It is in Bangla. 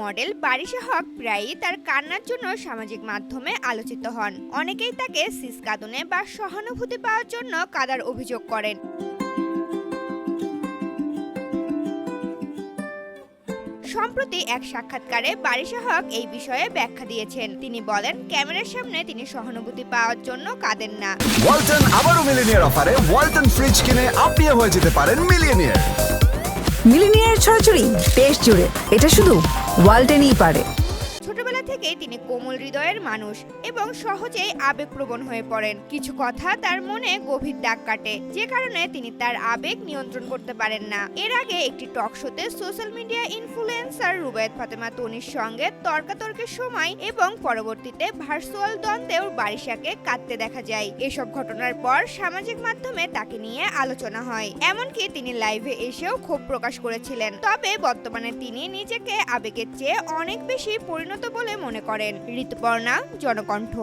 মডেল বারিশা হক প্রায়ই তার কান্নার জন্য সামাজিক মাধ্যমে আলোচিত হন। অনেকেই তাকে সিস কাঁদনে বা সহানুভূতি পাওয়ার জন্য কাদার অভিযোগ করেন। সম্প্রতি এক সাক্ষাৎকারে বারিশা হক এই বিষয়ে ব্যাখ্যা দিয়েছেন। তিনি বলেন, ক্যামেরার সামনে তিনি সহানুভূতি পাওয়ার জন্য কাঁদেন না। ওয়ালটন আবারও মিলিনিয়ার অফারে ওয়ালটন ফ্রিজ কিনে আপনিও হয়ে যেতে পারেন মিলিয়নিয়ার। ছড়াছড়ি দেশ জুড়ে। এটা শুধু ওয়ালটেনই পারে। থেকেই তিনি কোমল হৃদয়ের মানুষ এবং সহজেই আবেগপ্রবণ হয়ে পড়েন। কিছু কথা তার মনে গভীর দাগ কাটে, যে কারণে তিনি তার আবেগ নিয়ন্ত্রণ করতে পারেন না। এর আগে একটি টক শোতে social media influencer Rubaiyat Fatema তনির সঙ্গে তর্কাতর্কের সময় এবং পরবর্তীতে ভার্চুয়াল দ্বন্দ্বেও বারিশাকে কাঁদতে দেখা যায়। এসব ঘটনার পর সামাজিক মাধ্যমে তাকে নিয়ে আলোচনা হয়। এমনকি তিনি লাইভে এসেও ক্ষোভ প্রকাশ করেছিলেন। তবে বর্তমানে তিনি নিজেকে আবেগের চেয়ে অনেক বেশি পরিণত বলে মনে করেন ঋতুপর্ণা জনকণ্ঠ।